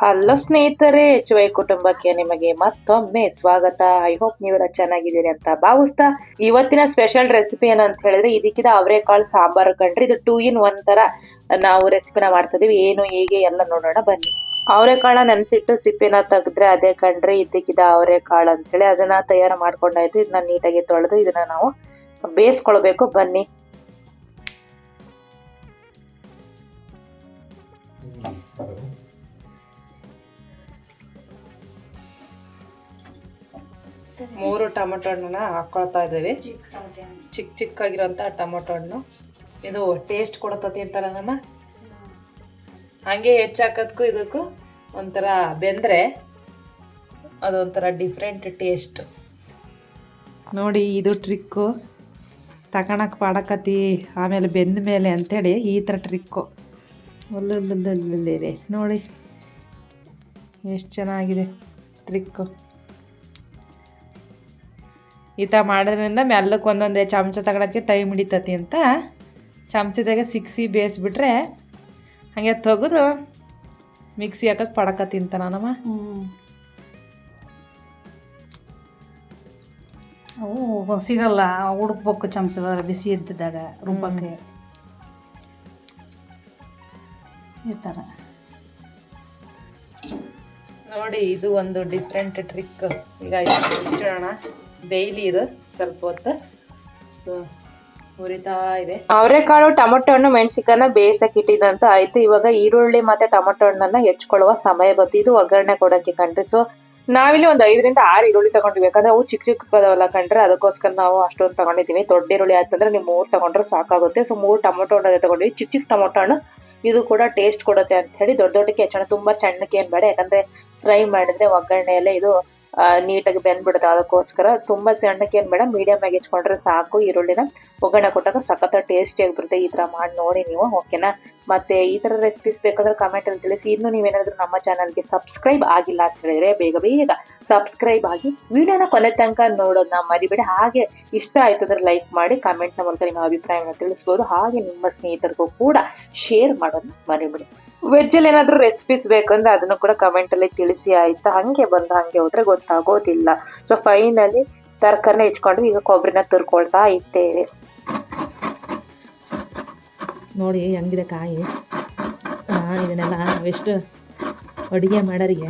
Hello ಸ್ನೇಹಿತರೆ H Y ಕುಟುಂಬಕ್ಕೆ ನಿಮಗೆ ಮತ್ತೊಮ್ಮೆ ಸ್ವಾಗತ. ಐ ಹೋಪ್ ನೀವೆಲ್ಲ ಚೆನ್ನಾಗಿದ್ದೀರಿ ಅಂತ ಭಾವಿಸ್ತಾ. ಇವತ್ತಿನ ಸ್ಪೆಷಲ್ ರೆಸಿಪಿ ಏನಂತ ಹೇಳಿದ್ರೆ, ಇದಕ್ಕಿದ ಅವರೆಕಾಳು, ಸಾಂಬಾರು ಕಂಡ್ರೆ ಇದು ಟೂ ಇನ್ ಒನ್ ತರ ನಾವು ರೆಸಿಪಿನ ಮಾಡ್ತಾ ಇದೀವಿ. ಏನು, ಹೇಗೆ, ಎಲ್ಲ ನೋಡೋಣ. ಬನ್ನಿ. ಅವರೆಕಾಳ ನೆನೆಸಿಟ್ಟು ಸಿಪ್ಪಿನ ತೆಗೆದ್ರೆ ಅದೇ ಕಂಡ್ರೆ ಇದಕ್ಕಿದ ಅವರೆಕಾಳು ಅಂತೇಳಿ ಅದನ್ನ ತಯಾರು ಮಾಡ್ಕೊಂಡಾಯ್ತು. ಇದನ್ನ ನೀಟಾಗಿ ತೊಳೆದು ಇದನ್ನ ನಾವು ಬೇಯಿಸ್ಕೊಳ್ಬೇಕು. ಬನ್ನಿ. ಮೂರು ಟೊಮೊಟೊ ಹಣ್ಣನ್ನ ಹಾಕೊಳ್ತಾ ಇದ್ದೀವಿ. ಚಿಕ್ಕ ಚಿಕ್ಕಾಗಿರೋಂಥ ಟೊಮೊಟೊ ಹಣ್ಣು. ಇದು ಟೇಸ್ಟ್ ಕೊಡತತಿ ಅಂತಾರ ನಮ್ಮ? ಹಂಗೆ ಹೆಚ್ಚಾಕೋದಕ್ಕೂ ಇದಕ್ಕೂ ಒಂಥರ ಬೆಂದರೆ, ಅದೊಂಥರ ಡಿಫ್ರೆಂಟ್ ಟೇಸ್ಟ್ ನೋಡಿ ಇದು ಟ್ರಿಕ್ಕು ತಗೊಳಕ್ಕೆ ಪಾಡಕತಿ ಆಮೇಲೆ ಬೆಂದ ಮೇಲೆ ಅಂಥೇಳಿ ಈ ಥರ ಟ್ರಿಕ್ಕು ಒಲ್ಲೊಲ್ಲೊಲ್ಲೊಲ್ಲೇ ನೋಡಿ ಎಷ್ಟು ಚೆನ್ನಾಗಿದೆ ಟ್ರಿಕ್ಕು ಈ ಥರ ಮಾಡೋದ್ರಿಂದ ಮೆಲ್ಲಕ್ಕೆ ಒಂದೊಂದೇ ಚಮಚ ತಗೊಳಕ್ಕೆ ಟೈಮ್ ಹಿಡಿತತಿ ಅಂತ ಚಮಚದಾಗೆ ಸಿಕ್ಸಿ ಬೇಯಿಸ್ಬಿಟ್ರೆ ಹಾಗೆ ತೆಗೆದು ಮಿಕ್ಸಿ ಹಾಕಕ್ಕೆ ಪಡಕ ತಿಂತ ನಾನಮ್ಮ ಅವು ಸಿಗಲ್ಲ ಹುಡುಕ್ಬೇಕು ಚಮಚದ ಬಿಸಿ ಇದ್ದಿದ್ದಾಗ ರುಬ್ಬಕ್ಕೆ ಈ ಥರ ನೋಡಿ ಇದು ಒಂದು ಡಿಫ್ರೆಂಟ್ ಟ್ರಿಕ್ ಈಗ ಮುಚ್ಚೋಣ ಇದು ಸ್ವಲ್ಪ ಹೊತ್ತು. ಸೊ ಹುರಿತಾ ಇದೆ. ಅವರೆಕಾಳು ಟೊಮೊಟೊ ಹಣ್ಣು ಮೆಣಸಿಕನ್ನ ಬೇಯಿಸಕ್ಕೆ ಇಟ್ಟಿದ್ದಂತ ಆಯ್ತು. ಇವಾಗ ಈರುಳ್ಳಿ ಮತ್ತೆ ಟೊಮೊಟೊ ಹಣ್ಣನ್ನ ಹೆಚ್ಕೊಳ್ಳುವ ಸಮಯ ಬಂತು. ಇದು ಒಗ್ಗರಣೆ ಕೊಡಕ್ಕೆ ಕಂಡ್ರಿ. ಸೊ ನಾವಿಲ್ಲಿ ಒಂದು ಐದರಿಂದ ಆರು ಈರುಳ್ಳಿ ತಗೊಂಡಿವಿ. ಯಾಕಂದ್ರೆ ಅವು ಚಿಕ್ಕ ಚಿಕ್ಕದವಲ್ಲ ಕಂಡ್ರೆ ಅದಕ್ಕೋಸ್ಕರ ನಾವು ಅಷ್ಟೊಂದು ತಗೊಂಡಿದ್ದೀವಿ ದೊಡ್ಡ ಈರುಳ್ಳಿ ಆಯ್ತಂದ್ರೆ ನೀವು ಮೂರು ತಗೊಂಡ್ರೆ ಸಾಕಾಗುತ್ತೆ. ಸೊ ಮೂರು ಟೊಮೊಟೊ ಹಣ್ಣು ತಗೊಂಡಿವಿ. ಚಿಕ್ಕ ಚಿಕ್ಕ ಟೊಮೊಟೊ ಹಣ್ಣು. ಇದು ಕೂಡ ಟೇಸ್ಟ್ ಕೊಡುತ್ತೆ ಅಂತ ಹೇಳಿ ದೊಡ್ಡ ದೊಡ್ಡಕ್ಕೆ ಹೆಚ್ಚೋಣ ತುಂಬಾ ಸಣ್ಣಕ್ಕೆ ಏನು ಬೇಡ. ಯಾಕಂದ್ರೆ ಫ್ರೈ ಮಾಡಿದ್ರೆ ಒಗ್ಗರಣೆಯಲ್ಲೇ ಇದು ನೀಟಾಗಿ ಬೆಂದ್ಬಿಡುತ್ತೆ. ಅದಕ್ಕೋಸ್ಕರ ತುಂಬ ಸಣ್ಣಕ್ಕೆ ಏನು ಮೇಡಮ್ ಮೀಡಿಯಮ್ ಆಗಿ ಹೆಚ್ಕೊಂಡ್ರೆ ಸಾಕು. ಈರುಳ್ಳಿನ ಒಗ್ಗರಣೆ ಕೊಟ್ಟಾಗ ಸಖತ್ ಟೇಸ್ಟಿ ಆಗಿಬಿಡುತ್ತೆ ಈ ಥರ ಮಾಡಿ ನೋಡಿ ನೀವು ಓಕೆನಾ ಮತ್ತೆ ಈ ಥರ ರೆಸಿಪೀಸ್ ಬೇಕಾದ್ರೆ ಕಮೆಂಟಲ್ಲಿ ತಿಳಿಸಿ. ಇನ್ನು ನೀವೇನಾದರೂ ನಮ್ಮ ಚಾನಲ್ಗೆ ಸಬ್ಸ್ಕ್ರೈಬ್ ಆಗಿಲ್ಲ ಅಂತ ಹೇಳಿದರೆ ಬೇಗ ಬೇಗ ಸಬ್ಸ್ಕ್ರೈಬ್ ಆಗಿ ವಿಡಿಯೋನ ಕೊನೆ ತನಕ ನೋಡೋದನ್ನ ಮರಿಬೇಡಿ. ಹಾಗೆ ಇಷ್ಟ ಆಯ್ತು ಅಂದ್ರೆ ಲೈಕ್ ಮಾಡಿ ಕಮೆಂಟ್ನ ಮೂಲಕ ನಿಮ್ಮ ಅಭಿಪ್ರಾಯವನ್ನು ತಿಳಿಸ್ಬೋದು. ಹಾಗೆ ನಿಮ್ಮ ಸ್ನೇಹಿತರಿಗೂ ಕೂಡ ಶೇರ್ ಮಾಡೋದನ್ನ ಮರಿಬೇಡಿ. ವೆಜ್ಜಲ್ಲಿ ಏನಾದರೂ ರೆಸಿಪೀಸ್ ಬೇಕಂದ್ರೆ ಅದನ್ನು ಕೂಡ ಕಮೆಂಟಲ್ಲಿ ತಿಳಿಸಿ ಆಯ್ತಾ? ಹಾಗೆ ಬಂದು ಹಾಗೆ ಹೋದರೆ ಗೊತ್ತಾಗೋದಿಲ್ಲ. ಸೊ ಫೈನಲಿ ತರಕಾರಿನ ಹೆಚ್ಕೊಂಡು ಈಗ ಕೊಬ್ಬರಿನ ತುರ್ಕೊಳ್ತಾ ಇದ್ದೇವೆ. ನೋಡಿ ಹೆಂಗಿದೆ ಕಾಯಿ. ಇದನ್ನೆಲ್ಲ ನಾವೆಷ್ಟು ಅಡುಗೆ ಮಾಡೋರಿಗೆ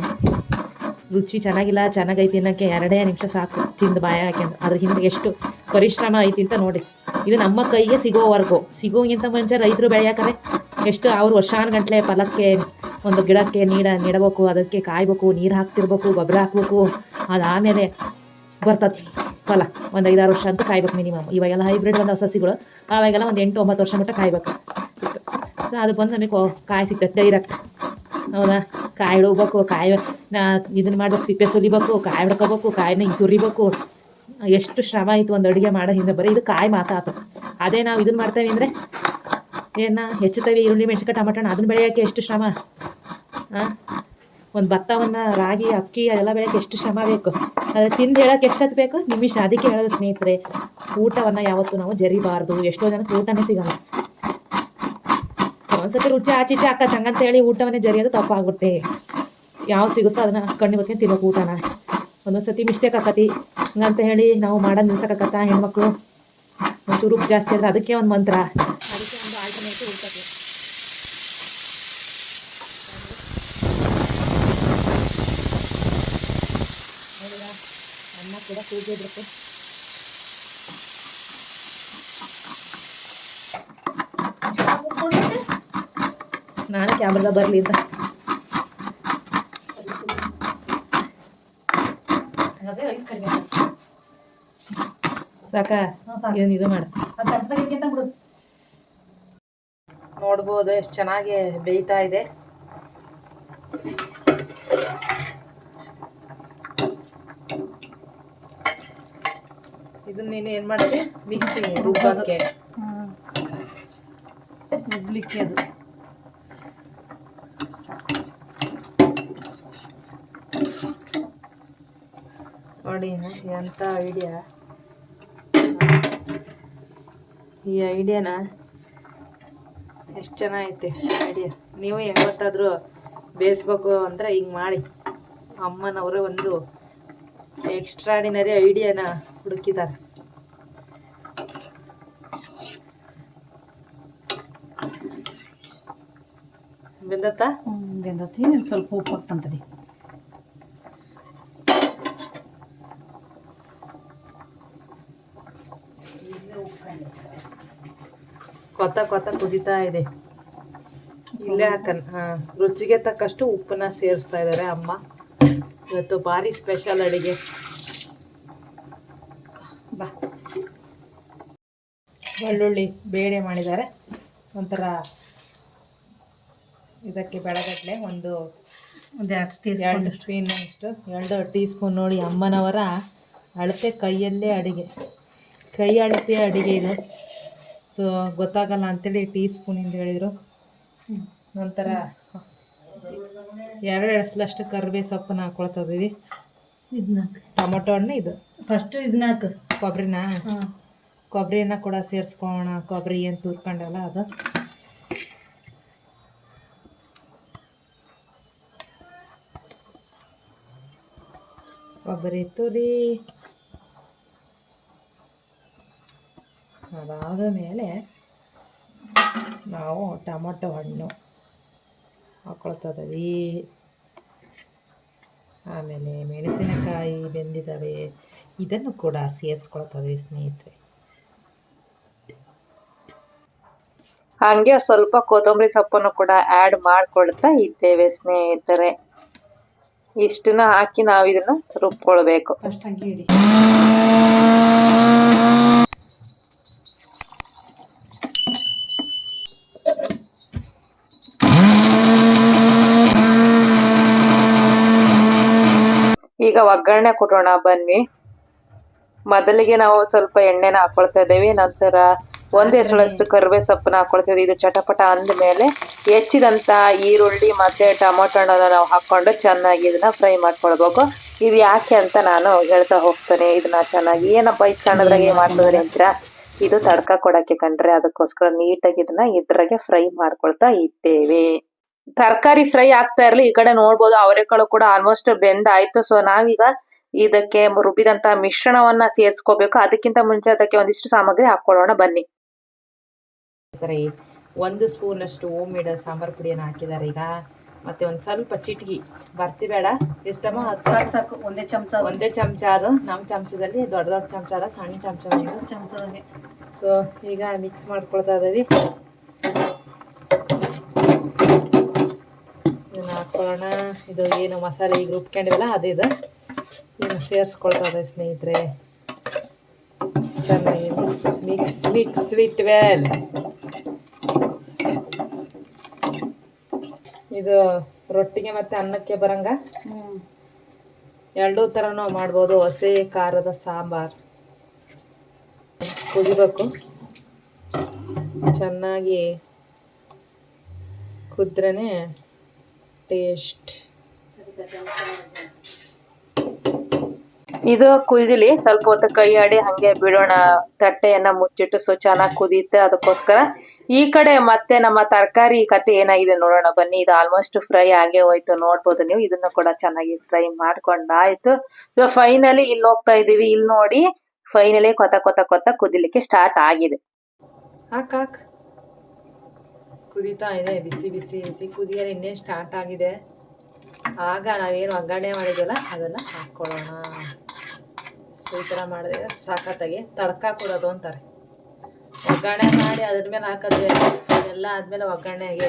ರುಚಿ ಚೆನ್ನಾಗಿಲ್ಲ, ಚೆನ್ನಾಗೈತಿ ಅನ್ನೋಕ್ಕೆ ಎರಡೇ ನಿಮಿಷ ಸಾಕು ತಿಂದು ಬಾಯ ಹಾಕ್ಯಂದು ಅದ್ರ ಹಿಂದೆ ಎಷ್ಟು ಪರಿಶ್ರಮ ಐತಿ ಅಂತ ನೋಡಿ. ಇದು ನಮ್ಮ ಕೈಗೆ ಸಿಗೋವರೆಗೂ. ಸಿಗೋಗಿಂತ ಮುಂಚೆ ರೈತರು ಬೆಳೆಯಾಕರೆ ಎಷ್ಟು ಅವ್ರು ವರ್ಷಾನುಗಂಟ್ಲೆ ಫಲಕ್ಕೆ ಒಂದು ಗಿಡಕ್ಕೆ ನೀಡ, ನೆಡಬೇಕು, ಅದಕ್ಕೆ ಕಾಯ್ಬೇಕು, ನೀರು ಹಾಕ್ತಿರ್ಬೇಕು, ಗೊಬ್ಬರ ಹಾಕ್ಬೇಕು ಅದಾದಮೇಲೆ ಬರ್ತತಿ ಫಲ. ಒಂದು ಐದಾರು ವರ್ಷ ಅಂತೂ ಕಾಯ್ಬೇಕು ಮಿನಿಮಮ್ ಇವಾಗೆಲ್ಲ ಹೈಬ್ರಿಡ್ ಒಂದು ಸಸಿಗಳು. ಅವಾಗೆಲ್ಲ ಒಂದು ಎಂಟು, ಒಂಬತ್ತು ವರ್ಷ ಮಟ್ಟ ಕಾಯ್ಬೇಕು. ಸೊ ಅದು ಬಂದು ನಮಗೆ ಕಾಯಿ ಸಿಗ್ತದೆ ಡೈರೆಕ್ಟ್ ಹೌದಾ? ಕಾಯಿ ಇಡಬೇಕು ಕಾಯಿ ನಾ ಇದನ್ನ ಮಾಡ್ಬೇಕು, ಸಿಪ್ಪೆ ಸುಲಿಬೇಕು, ಕಾಯಿ ಹಿಡ್ಕೋಬೇಕು ಕಾಯಿನ ಹಿಂಗೆ ತುರಿಬೇಕು. ಎಷ್ಟು ಶ್ರಮ ಆಯಿತು ಒಂದು ಅಡುಗೆ ಮಾಡೋ ಹಿಂದೆ ಬರೀ ಇದು ಕಾಯಿ ಮಾತಾತು ಅದೇ ನಾವು ಇದನ್ನ ಮಾಡ್ತೇವೆ ಅಂದರೆ ಏನ ಹೆಚ್ಚುತ್ತವೆ ಈರುಳ್ಳಿ, ಮೆಣಸಿನ್ಕಾಯಿ ಟಮಾಟಣ ಅದನ್ನ ಬೆಳೆಯೋಕ್ಕೆ ಎಷ್ಟು ಶ್ರಮ? ಹಾಂ ಒಂದು ಭತ್ತವನ್ನು, ರಾಗಿ, ಅಕ್ಕಿ ಅದೆಲ್ಲ ಬೆಳೆಯೋಕ್ಕೆ ಎಷ್ಟು ಶ್ರಮ ಬೇಕು? ಅದು ತಿಂದು ಎಷ್ಟು ಎಷ್ಟೊತ್ತು ಬೇಕು? ನಿಮಿಷ, ಅದಕ್ಕೆ ಹೇಳೋದು ಸ್ನೇಹಿತರೆ, ಊಟವನ್ನು ಯಾವತ್ತು ನಾವು ಜರಿಬಾರ್ದು. ಎಷ್ಟೋ ಜನಕ್ಕೆ ಊಟನೇ ಸಿಗಲ್ಲ. ಒಂದ್ಸತಿ ರುಚಿ ಆಚೀಚೆ ಅಕ್ಕ ಹಂಗಂತ ಹೇಳಿ ಊಟವನ್ನೇ ಜರಿಯೋದು ತಪ್ಪಾಗುತ್ತೆ. ಯಾವ್ದು ಸಿಗುತ್ತೋ ಅದನ್ನ ಕಣ್ಣು ಹೊತ್ಕೊಂಡು ತಿನ್ನೋಕೆ ಊಟನ. ಒಂದೊಂದು ಸತಿ ಮಿಸ್ಟೇಕ್ ಆಕತಿ. ಹಂಗಂತ ಹೇಳಿ ನಾವು ಮಾಡೋದು ನಿಲ್ಸಕ್ಕಾಗತ್ತ ಹೆಣ್ಮಕ್ಳು? ಒಂಚೂರು ಜಾಸ್ತಿ ಅದಕ್ಕೆ ಒಂದು ಮಂತ್ರ ಅದಕ್ಕೆ ಒಂದು ಆಲ್ಟರ್ನೇಟಿವ್ ಊಟಕ್ಕೆ ನೋಡಿರಾ ಅನ್ನ ಕೂಗಿ ಬಿಡುತ್ತೆ ನಾನು ಕ್ಯಾಮ್ರಾದ ಬರಲಿ ಅಂತ. ಸಾಕಾ? ಇದನ್ನ ಇದು ಮಾಡು. ನೋಡ್ಬೋದು ಎಷ್ಟು ಚೆನ್ನಾಗಿ ಬೇಯ್ತಾ ಇದೆ. ಇದನ್ನ ನೀನು ಏನು ಮಾಡಿದೆ ಮಿಕ್ಸಿ, ರುಬ್ಬಕ್ಕೆ. ರುಬ್ಲಿಕ್ಕೆ ಅದು. ನೋಡಿ ಎಂಥ ಐಡಿಯಾ ಈ ಐಡಿಯಾನ ಎಷ್ಟು ಚೆನ್ನಾಗೈತೆ ಐಡಿಯಾ ನೀವು ಹೆಂಗೊತ್ತಾದರೂ ಬೇಯಿಸ್ಬೇಕು ಅಂದ್ರೆ ಹಿಂಗೆ ಮಾಡಿ. ಅಮ್ಮನವರ ಒಂದು ಎಕ್ಸ್ಟ್ರಾಡಿನರಿ ಐಡಿಯಾನ ಹುಡುಕಿದ್ದಾರೆ. ಬೆಂದತ್ತಾ? ಬೆಂದತಿ ಸ್ವಲ್ಪ ಉಪ್ಪು ಹಾಕ್ತಂತಡಿ. ಕೊತ್ತ ಕೊತ್ತ ಕುದಿತಾ ಇದೆ. ಇಲ್ಲೇ ಹಾಕನ್ ರುಚಿಗೆ ತಕ್ಕಷ್ಟು ಉಪ್ಪನ್ನ ಸೇರಿಸ್ತಾ ಇದ್ದಾರೆ ಅಮ್ಮ. ಇವತ್ತು ಭಾರಿ ಸ್ಪೆಷಲ್ ಅಡಿಗೆ. ಬೆಳ್ಳುಳ್ಳಿ ಬೇಳೆ ಮಾಡಿದ್ದಾರೆ. ಒಂಥರ ಇದಕ್ಕೆ ಬೆಳಗಡ್ಲೆ ಒಂದು ಒಂದು ಎರಡು ಟೀ ಎರಡು ಸ್ಪೂನ್ ಅಷ್ಟು. ಎರಡು ಟೀ ಸ್ಪೂನ್ ನೋಡಿ ಅಮ್ಮನವರ ಅಳತೆ ಕೈಯಲ್ಲೇ ಅಡುಗೆ. ಕೈ ಅಳತೆ ಅಡುಗೆ ಇದು. ಸೊ ಗೊತ್ತಾಗಲ್ಲ ಅಂತೇಳಿ ಟೀ ಸ್ಪೂನಿಂದ ಹೇಳಿದರು. ನಂತರ ಎರಡು ಎಸ್ಲಷ್ಟು ಕರ್ಬೇ ಸೊಪ್ಪನ್ನ ಹಾಕ್ಕೊಳ್ತಾ ಇದೀವಿ ಇದನ್ನ ಟೊಮೊಟೊ ಹಣ್ಣು ಇದು. ಫಸ್ಟು ಇದನ್ನ ಹಾಕು ಕೊಬ್ಬರಿನ ಹಾಂ. ಕೊಬ್ಬರಿನ ಕೂಡ ಸೇರಿಸ್ಕೊಳ್ಳೋಣ ಕೊಬ್ಬರಿ ಏನು ತುರ್ಕೊಂಡಲ್ಲ ಅದು. ಕೊಬ್ಬರಿ ತುರಿ. ಅದಾದ ಮೇಲೆ ನಾವು ಟೊಮೊಟೊ ಹಣ್ಣು ಹಾಕೊಳ್ತದೀ ಆಮೇಲೆ ಮೆಣಸಿನಕಾಯಿ ಬೆಂದಿದ್ದಾವೆ ಇದನ್ನು ಕೂಡ ಸೇರಿಸ್ಕೊಳ್ತದೆ ಸ್ನೇಹಿತರೆ. ಹಾಗೆ ಸ್ವಲ್ಪ ಕೊತ್ತಂಬರಿ ಸೊಪ್ಪನ್ನು ಕೂಡ ಆ್ಯಡ್ ಮಾಡ್ಕೊಳ್ತಾ ಇದ್ದೇವೆ ಸ್ನೇಹಿತರೆ. ಇಷ್ಟನ್ನ ಹಾಕಿ ನಾವು ಇದನ್ನ ರುಬ್ಕೊಳ್ಬೇಕು. ಈಗ ಒಗ್ಗರಣೆ ಕೊಡೋಣ ಬನ್ನಿ. ಮೊದಲಿಗೆ ನಾವು ಸ್ವಲ್ಪ ಎಣ್ಣೆನ ಹಾಕೊಳ್ತಾ ಇದ್ದೇವೆ ನಂತರ ಒಂದು ಸಲಷ್ಟು ಕರ್ಬೇ ಸೊಪ್ಪನ್ನ ಹಾಕೊಳ್ತೀವಿ. ಇದು ಚಟಪಟ ಅಂದ ಮೇಲೆ ಹೆಚ್ಚಿದಂತ ಈರುಳ್ಳಿ ಮತ್ತೆ ಟೊಮೊಟೊ ಹಣ್ಣನ್ನ ನಾವು ಹಾಕೊಂಡು ಚೆನ್ನಾಗಿ ಇದನ್ನ ಫ್ರೈ ಮಾಡ್ಕೊಳ್ಬೇಕು. ಇದು ಯಾಕೆ ಅಂತ ನಾನು ಹೇಳ್ತಾ ಹೋಗ್ತೇನೆ. ಇದನ್ನ ಚೆನ್ನಾಗಿ ಏನಪ್ಪ ಇದು ಸಣ್ಣದ್ರಾಗೆ ಮಾಡ್ತದ್ರಿ ಅಂತೀರಾ? ಇದು ತಡ್ಕ ಕೊಡಕ್ಕೆ ಕಂಡ್ರೆ ಅದಕ್ಕೋಸ್ಕರ ನೀಟಾಗಿ ಇದನ್ನ ಇದ್ರಾಗೆ ಫ್ರೈ ಮಾಡ್ಕೊಳ್ತಾ ಇದ್ದೇವೆ. ತರಕಾರಿ ಫ್ರೈ ಆಗ್ತಾ ಇರಲಿ. ಈ ಕಡೆ ನೋಡ್ಬೋದು ಅವರೆಕಾಳು ಕೂಡ ಆಲ್ಮೋಸ್ಟ್ ಬೆಂದಾಯ್ತು ಸೊ ನಾವೀಗ ಇದಕ್ಕೆ ರುಬ್ಬಿದಂತ ಮಿಶ್ರಣವನ್ನ ಸೇರಿಸ್ಕೋಬೇಕು. ಅದಕ್ಕಿಂತ ಮುಂಚೆ ಅದಕ್ಕೆ ಒಂದಿಷ್ಟು ಸಾಮಗ್ರಿ ಹಾಕೊಳ್ಳೋಣ ಬನ್ನಿ. ಒಂದು ಸ್ಪೂನ್ ಅಷ್ಟು ಓಮ್ ಮೇಡ್ ಸಾಂಬಾರ್ ಪುಡಿಯನ್ನು ಹಾಕಿದ್ದಾರೆ ಈಗ ಮತ್ತೆ ಒಂದು ಸ್ವಲ್ಪ ಚಿಟಕಿ ಬರ್ತಿ ಬೇಡ ಎಷ್ಟಮ್ಮ ಸಾಕು ಸಾಕು ಒಂದೇ ಚಮಚ ಒಂದೇ ಚಮಚ ಅದು ನಮ್ಮ ಚಮಚದಲ್ಲಿ ದೊಡ್ಡ ದೊಡ್ಡ ಚಮಚ ಅಲ್ಲ ಸಣ್ಣ ಚಮಚ ಚಿಕ್ಕ ಚಮಚದಾಗೆ ಸೊ ಈಗ ಮಿಕ್ಸ್ ಮಾಡ್ಕೊಳ್ತಾ ಇದ್ದೀವಿ ಇದನ್ನು ಹಾಕೊಳ್ಳೋಣ ಇದು ಏನು ಮಸಾಲೆ ಈಗ ರುಬ್ಕೊಂಡಿವಲ್ಲ ಇದು ಇದನ್ನು ಸೇರಿಸ್ಕೊಳ್ತಾ ಇದೆ ಸ್ನೇಹಿತರೆ ಚೆನ್ನಾಗಿ mix mix mix with well ಇದು ರೊಟ್ಟಿಗೆ ಮತ್ತೆ ಅನ್ನಕ್ಕೆ ಬರಂಗ? ಎರಡೂ ಥರನೂ ಮಾಡ್ಬೋದು. ಹಸಿ ಖಾರದ ಸಾಂಬಾರ್. ಕುದಿಬೇಕು ಚೆನ್ನಾಗಿ ಕುದ್ರೇ ಟೇಸ್ಟ್ ಇದು ಕುದಿಲಿ ಸ್ವಲ್ಪ ಹೊತ್ತು ಕೈ ಆಡಿ ಹಂಗೆ ಬಿಡೋಣ. ತಟ್ಟೆಯನ್ನ ಮುಚ್ಚಿಟ್ಟು ಸೊ ಚೆನ್ನಾಗಿ ಕುದಿಯುತ್ತೆ ಅದಕ್ಕೋಸ್ಕರ. ಈ ಕಡೆ ಮತ್ತೆ ನಮ್ಮ ತರಕಾರಿ ಕತೆ ಏನಾಗಿದೆ ನೋಡೋಣ ಬನ್ನಿ. ಇದು ಆಲ್ಮೋಸ್ಟ್ ಫ್ರೈ ಆಗೇ ಹೋಯ್ತು. ನೋಡ್ಬೋದು ನೀವು. ಇದನ್ನ ಕೂಡ ಚೆನ್ನಾಗಿ ಫ್ರೈ ಮಾಡ್ಕೊಂಡಾಯ್ತು. ಸೊ ಫೈನಲಿ ಇಲ್ಲಿ ಹೋಗ್ತಾ ಇದೀವಿ ಇಲ್ಲಿ ನೋಡಿ ಫೈನಲಿ ಕೊತ ಕೊತ ಕೊತ್ತ ಕುದಿಲಿಕ್ಕೆ ಸ್ಟಾರ್ಟ್ ಆಗಿದೆ. ಹಾಕ್ ಕುದೀತಾ ಇದೆ. ಬಿಸಿ ಬಿಸಿ ಬಿಸಿ. ಕುದಿಯಲು ಇನ್ನೇನು ಸ್ಟಾರ್ಟ್ ಆಗಿದೆ. ಆಗ ನಾವೇನು ಒಗ್ಗರಣೆ ಮಾಡಿದ್ವಲ್ಲ ಅದನ್ನ ಹಾಕ್ಕೊಳ್ಳೋಣ ಸೊ ಈ ಥರ ಮಾಡಿದ್ರೆ ಸಾಕತ್ತಾಗಿ ತಡ್ಕ ಕೊಡೋದು ಅಂತಾರೆ. ಒಗ್ಗರಣೆ ಮಾಡಿ ಅದ್ರ ಮೇಲೆ ಹಾಕೋದು ಬೇರೆ ಎಲ್ಲ ಆದಮೇಲೆ ಒಗ್ಗರಣೆಗೆ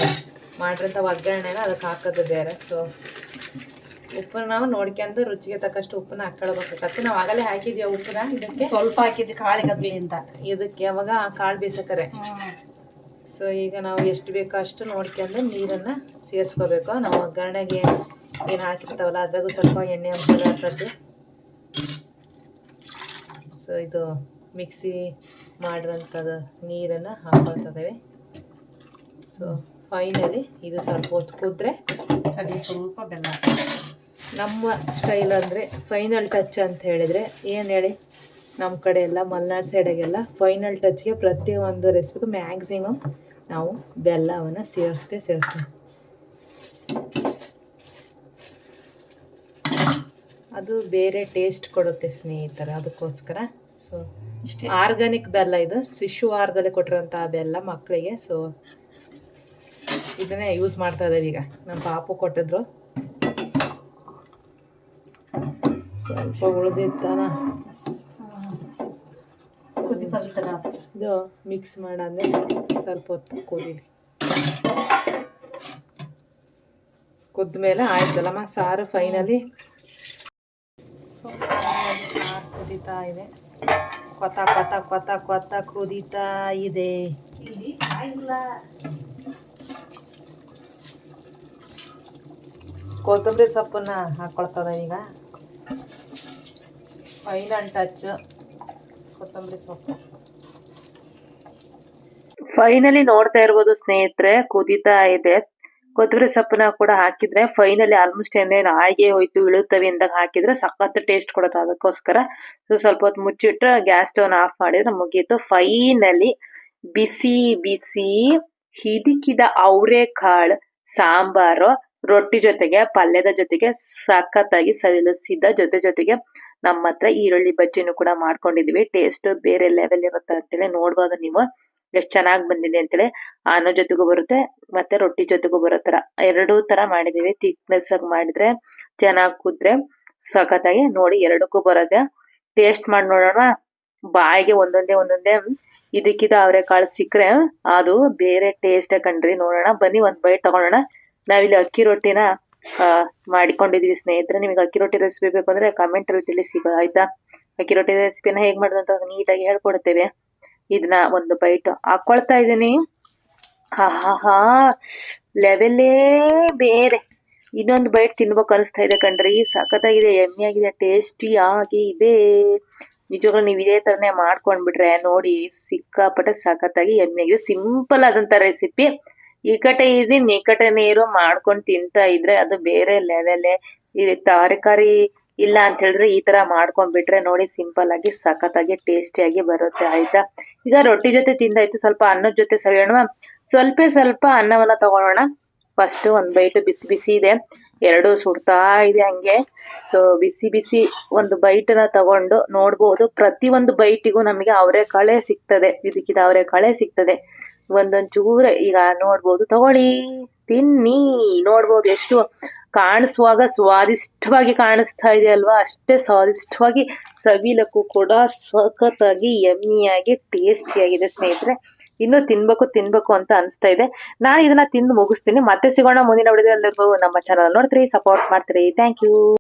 ಮಾಡಿರೋಂಥ ಒಗ್ಗರಣೆನ ಅದಕ್ಕೆ ಹಾಕೋದು ಬೇರೆ. ಸೊ ಉಪ್ಪನ್ನ ನಾವು ನೋಡ್ಕೊಂಡು ರುಚಿಗೆ ತಕ್ಕಷ್ಟು ಉಪ್ಪನ್ನ ಹಾಕೊಳ್ಬೇಕಾಗತ್ತೆ ನಾವು ಆಗಲೇ ಹಾಕಿದ್ವಿ ಉಪ್ಪನ್ನ ಇದಕ್ಕೆ ಸ್ವಲ್ಪ ಹಾಕಿದ್ದು ಕಾಳಿಗದ್ಲಿ ಅಂತ. ಇದಕ್ಕೆ ಅವಾಗ ಕಾಳು ಬೀಸಕರೆ ಸೊ ಈಗ ನಾವು ಎಷ್ಟು ಬೇಕೋ ಅಷ್ಟು ನೋಡ್ಕೊಂಡು ನೀರನ್ನು ಸೇರಿಸ್ಕೋಬೇಕು. ನಾವು ಒಗ್ಗರಣೆಗೆ ಏನು ಹಾಕಿರ್ತಾವಲ್ಲ ಅದ್ರಾಗೂ ಸ್ವಲ್ಪ ಎಣ್ಣೆ ಅಂಶ ಹಾಕೋದು ಸೊ ಇದು ಮಿಕ್ಸಿ ಮಾಡಿರೋಂಥದ್ದು ನೀರನ್ನು ಹಾಕ್ಕೊಳ್ತಾ ಇದ್ದೇವೆ ಸೊ ಫೈನಲಿ ಇದು ಸ್ವಲ್ಪ ಹೊತ್ತು ಕುದ್ರೆ ಅಲ್ಲಿ ಸ್ವಲ್ಪ ಬೆಲ್ಲ ನಮ್ಮ ಸ್ಟೈಲ್ ಅಂದರೆ ಫೈನಲ್ ಟಚ್ ಅಂತ ಹೇಳಿದರೆ ಏನು ಹೇಳಿ? ನಮ್ಮ ಕಡೆ ಎಲ್ಲ ಮಲ್ನಾಡ್ ಸೈಡಾಗೆಲ್ಲ ಫೈನಲ್ ಟಚ್ಗೆ ಪ್ರತಿಯೊಂದು ರೆಸಿಪಿಗೂ ಮ್ಯಾಕ್ಸಿಮಮ್ ನಾವು ಬೆಲ್ಲವನ್ನು ಸೇರಿಸ್ತೇ ಸೇರಿಸ್ತೀವಿ. ಅದು ಬೇರೆ ಟೇಸ್ಟ್ ಕೊಡುತ್ತೆ ಸ್ನೇಹಿತರೆ ಅದಕ್ಕೋಸ್ಕರ. ಸೊ ಇಷ್ಟೇ. ಆರ್ಗಾನಿಕ್ ಬೆಲ್ಲ ಇದು. ಶಿಶು ವಾರದಲ್ಲಿ ಕೊಟ್ಟಿರೋಂಥ ಬೆಲ್ಲ ಮಕ್ಕಳಿಗೆ. ಸೊ ಇದನ್ನೇ ಯೂಸ್ ಮಾಡ್ತಾ ಇದ್ದೇವೆ ಈಗ. ನಮ್ಮ ಪಾಪು ಕೊಟ್ಟಿದ್ರು. ಸ್ವಲ್ಪ ಉಳಿದಿತ್ತಾನ ಇದು ಮಿಕ್ಸ್ ಮಾಡಾದ್ಮೇಲೆ ಸ್ವಲ್ಪ ಹೊತ್ತು ಕುದೀಲಿ ಕುದ್ದ ಮೇಲೆ ಆಯ್ತಲ್ಲಮ್ಮ ಸಾರು ಫೈನಲಿ ಸಾರು ಕುದೀತಾ ಇದೆ. ಕೊತ ಕೊತ ಕೊತ ಕೊತ ಕುದೀತಾ ಇದೆ. ಕೊತ್ತಂಬರಿ ಸೊಪ್ಪನ್ನ ಹಾಕೊಳ್ತದ ಈಗ. ಫೈನಲ್ ಟಚ್ ಕೊತ್ತಂಬರಿ ಸೊಪ್ಪು. ಫೈನಲಿ ನೋಡ್ತಾ ಇರ್ಬೋದು ಸ್ನೇಹಿತರೆ, ಕುದೀತಾ ಇದೆ. ಕೊತ್ತಂಬರಿ ಸೊಪ್ಪನ್ನ ಕೂಡ ಹಾಕಿದ್ರೆ ಫೈನಲಿ ಆಲ್ಮೋಸ್ಟ್ ಏನೇನು ಆಗಿ ಹೋಯ್ತು, ಇಳುತ್ತವೆ ಅಂದಾಗ ಹಾಕಿದ್ರೆ ಸಖತ್ ಟೇಸ್ಟ್ ಕೊಡುತ್ತೆ ಅದಕ್ಕೋಸ್ಕರ. ಸೊ ಸ್ವಲ್ಪ ಹೊತ್ತು ಮುಚ್ಚಿಟ್ರೆ ಗ್ಯಾಸ್ ಸ್ಟವ್ನ ಆಫ್ ಮಾಡಿದ್ರೆ ಮುಗೀತು. ಫೈನಲಿ ಬಿಸಿ ಬಿಸಿ ಹಿದಿಕಿದ ಅವರೆಕಾಳು, ಸಾಂಬಾರು, ರೊಟ್ಟಿ ಜೊತೆಗೆ, ಪಲ್ಯದ ಜೊತೆಗೆ, ಸಖತ್ತಾಗಿ ಸವಿಲಿಸಿದ ಜೊತೆ ಜೊತೆಗೆ ನಮ್ಮ ಹತ್ರ ಈರುಳ್ಳಿ ಬಜ್ಜಿನೂ ಕೂಡ ಮಾಡ್ಕೊಂಡಿದೀವಿ. ಟೇಸ್ಟ್ ಬೇರೆ ಲೆವೆಲ್ ಇರುತ್ತೆ ಅಂತೇಳಿ ನೋಡ್ಬೋದು ನೀವು. ಎಷ್ಟು ಚೆನ್ನಾಗಿ ಬಂದಿದೆ ಅಂತೇಳಿ ಆನ ಜೊತೆಗೂ ಬರುತ್ತೆ, ಮತ್ತೆ ರೊಟ್ಟಿ ಜೊತೆಗೂ ಬರೋ ತರ ಎರಡೂ ತರ ಮಾಡಿದೀವಿ. ಥಿಕ್ನೆಸ್ ಆಗಿ ಮಾಡಿದ್ರೆ ಚೆನ್ನಾಗಿ ಕುದ್ರೆ ಸಖತ್ತಾಗಿ ನೋಡಿ ಎರಡಕ್ಕೂ ಬರೋದೆ ಟೇಸ್ಟ್ ಮಾಡಿ ನೋಡೋಣ. ಬಾಯಿಗೆ ಒಂದೊಂದೇ ಒಂದೊಂದೇ ಇದಕ್ಕಿದ ಅವರೆಕಾಳು ಸಿಕ್ಕರೆ ಅದು ಬೇರೆ ಟೇಸ್ಟ್ ಕಣ್ರಿ ನೋಡೋಣ. ಬನ್ನಿ ಒಂದ್ ಬೈಟ್ ತಗೊಳ್ಳೋಣ ನಾವಿಲ್ಲಿ ಅಕ್ಕಿ ರೊಟ್ಟಿನ ಮಾಡಿಕೊಂಡಿದೀವಿ ಸ್ನೇಹಿತರೆ. ನಿಮಗೆ ಅಕ್ಕಿ ರೊಟ್ಟಿ ರೆಸಿಪಿ ಬೇಕು ಅಂದ್ರೆ ಕಮೆಂಟ್ ಅಲ್ಲಿ ತಿಳಿಸಿ, ಆಯ್ತಾ? ಅಕ್ಕಿ ರೊಟ್ಟಿ ರೆಸಿಪಿನ ಹೇಗ್ ಮಾಡೋದು ಅಂತ ನೀಟಾಗಿ ಹೇಳ್ಕೊಡ್ತೇವೆ. ಇದನ್ನ ಒಂದು ಬೈಟ್ ಹಾಕೊಳ್ತಾ ಇದ್ದೀನಿ. ಹಾ ಹಾ ಹಾ ಲೆವೆಲ್ಲೇ ಬೇರೆ. ಇನ್ನೊಂದು ಬೈಟ್ ತಿನ್ಬೇಕು ಅನಿಸ್ತಾ ಇದೆ ಕಣ್ರಿ. ಸಖತ್ತಾಗಿದೆ ಎಮ್ಮೆ ಆಗಿದೆ ಟೇಸ್ಟಿ ಆಗಿದೆ ನಿಜವಾಗ್ಲೂ ನೀವು ಇದೇ ತರನೇ ಮಾಡ್ಕೊಂಡ್ಬಿಟ್ರೆ ನೋಡಿ, ಸಿಕ್ಕಾಪಟ್ಟೆ ಸಖತ್ತಾಗಿ ಎಮ್ಮೆ ಆಗಿದೆ ಸಿಂಪಲ್ ಆದಂತ ರೆಸಿಪಿ ಈ ಈಸಿ ನಿಕಟೆ ನೀರು ಮಾಡ್ಕೊಂಡು ತಿಂತಾ ಇದ್ರೆ ಅದು ಬೇರೆ ಲೆವೆಲೇ ಈ ತರಕಾರಿ ಇಲ್ಲ ಅಂತ ಹೇಳಿದ್ರೆ ಈ ತರ ಮಾಡ್ಕೊಂಡ್ಬಿಟ್ರೆ ನೋಡಿ ಸಿಂಪಲ್ ಆಗಿ, ಸಖತ್ತಾಗಿ ಟೇಸ್ಟಿಯಾಗಿ ಬರುತ್ತೆ, ಆಯ್ತಾ? ಈಗ ರೊಟ್ಟಿ ಜೊತೆ ತಿಂದಾಯ್ತು, ಸ್ವಲ್ಪ ಅನ್ನದ ಜೊತೆ ಸವಿಯೋಣ ಸ್ವಲ್ಪ ಸ್ವಲ್ಪ ಅನ್ನವನ್ನ ತಗೊಳ್ಳೋಣ. ಫಸ್ಟ್ ಒಂದ್ ಬೈಟ್ ಬಿಸಿ ಬಿಸಿ ಇದೆ. ಎರಡು ಸುಡ್ತಾ ಇದೆ ಹಂಗೆ. ಸೊ ಬಿಸಿ ಬಿಸಿ ಒಂದು ಬೈಟನ್ನ ತಗೊಂಡು ನೋಡ್ಬೋದು. ಪ್ರತಿ ಒಂದು ಬೈಟಿಗೂ ನಮಗೆ ಅವರೆಕಾಳೆ ಸಿಗ್ತದೆ. ಇದಕ್ಕಿದ ಅವರೆಕಾಳೆ ಸಿಗ್ತದೆ. ಒಂದೊಂದು ಚೂರ ಈಗ ನೋಡ್ಬೋದು. ತಗೊಳ್ಳಿ, ತಿನ್ನಿ. ನೋಡ್ಬೋದು ಎಷ್ಟು ಕಾಣಿಸುವಾಗ ಸ್ವಾದಿಷ್ಟವಾಗಿ ಕಾಣಿಸ್ತಾ ಇದೆ ಅಲ್ವಾ? ಅಷ್ಟೇ ಸ್ವಾದಿಷ್ಟವಾಗಿ ಸವಿಲಕ್ಕೂ ಕೂಡ ಸಖತ್ತಾಗಿ ಯಮ್ಮಿಯಾಗಿ ಟೇಸ್ಟಿಯಾಗಿದೆ ಸ್ನೇಹಿತರೆ. ಇನ್ನು ತಿನ್ಬೇಕು ತಿನ್ಬೇಕು ಅಂತ ಅನಿಸ್ತಾ ಇದೆ. ನಾನು ಇದನ್ನ ತಿಂದು ಮುಗಿಸ್ತೀನಿ. ಮತ್ತೆ ಸಿಗೋಣ ಮುಂದಿನ ವಿಡಿಯೋದಲ್ಲಿ ನಮ್ಮ ಚಾನಲ್ ನೋಡ್ತೀರಿ ಸಪೋರ್ಟ್ ಮಾಡ್ತೀರಿ. Thank you